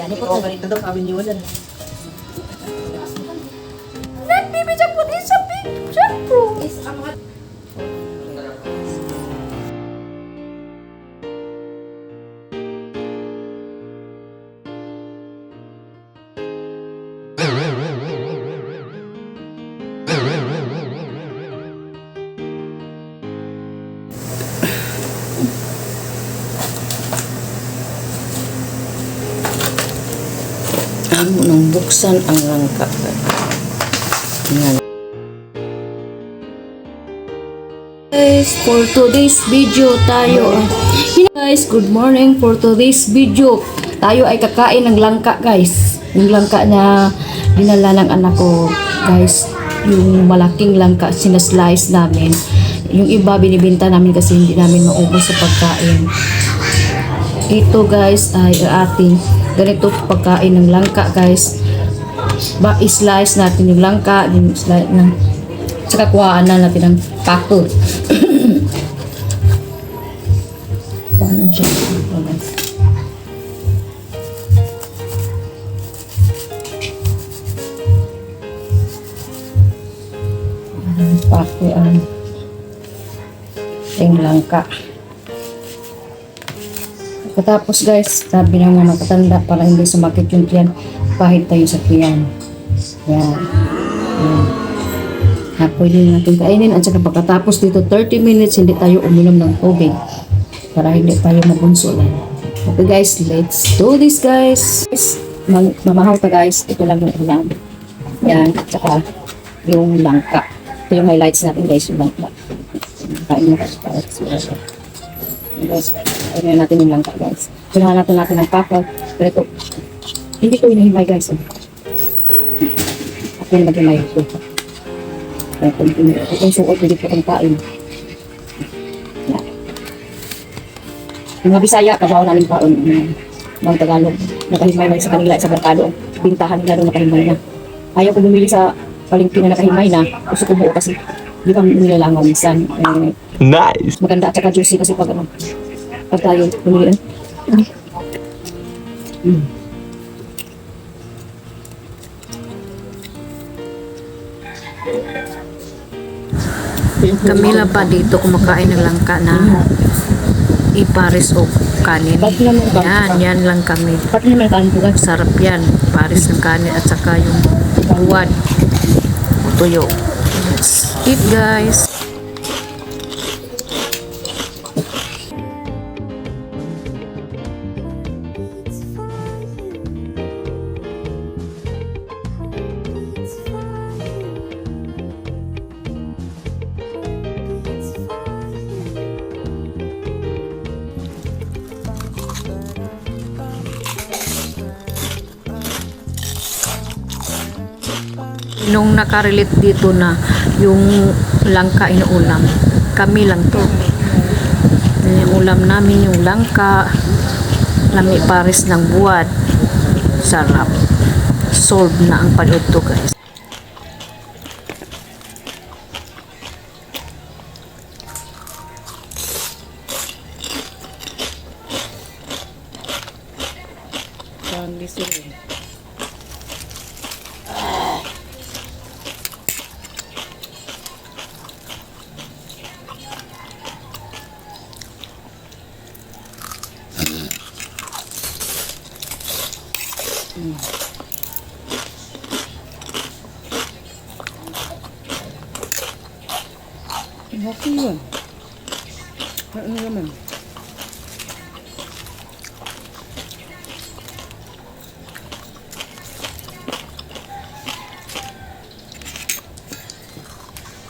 Yan, ito Ikaw ka ganito daw, sabi ni Wala. Nagbibigyan ko din sa picture, bro. Amo nang buksan ang langka. Yan. Guys, for today's video tayo. Guys, good morning for today's video. Tayo ay kakain ng langka, guys. Yung langka na dinala ng anak ko, guys. Yung malaking langka, sinaslice namin. Yung iba, binibenta namin kasi hindi namin maubos sa pagkain. Ito guys ay ating ganito pagkain ng langka guys. Ba slice natin yung langka, yung slice na saka kuhaan na natin ng pako. Paano siya? Pako ang yung langka. Pagkatapos guys, sabi ng mga matatanda para hindi sumakit yung tiyan, pahit tayo sa tiyan. Yan. Yan. Na pwede natin kainin at saka pagkatapos dito 30 minutes hindi tayo uminom ng tubig para hindi tayo mabunso lang. Okay guys, let's do this guys. Guys, mam- mamahaw ta guys. Ito lang yung ulam. Yan, at saka yung langka. Ito yung highlights natin guys, yung langka. Kain mo guys guys. Ayun natin yung langka guys. Kailangan natin natin ng papa. Pero ito, hindi ko inahimay guys. eh. At yan mag-imay ko. Kaya kung itong suot, hindi ko kong kain. Yan. Yung mga Bisaya, kabaw namin kaon. Yung mga Tagalog, nakahimay na sa kanila sa merkado. Bintahan nila doon nakahimay na. Ayaw ko bumili sa palengke na nakahimay na. Gusto ko buo kasi di ba nilalangaw minsan. Eh, Nice. maganda at saka juicy kasi pag ano, pag tayo bumili. Mm. Camila pa dito kumakain ng langka na ipares o kanin. Yan, yan lang kami. Sarap yan. Pares ng kanin at saka yung buwad. Tuyo. Let's eat guys. Nung nakarelate dito na yung langka inuulam, kami lang to. Yung ulam namin yung langka, lami pares ng buwad. Sarap. Solve na ang panood to guys. Yan, liso rin. Okay yun. Ano naman?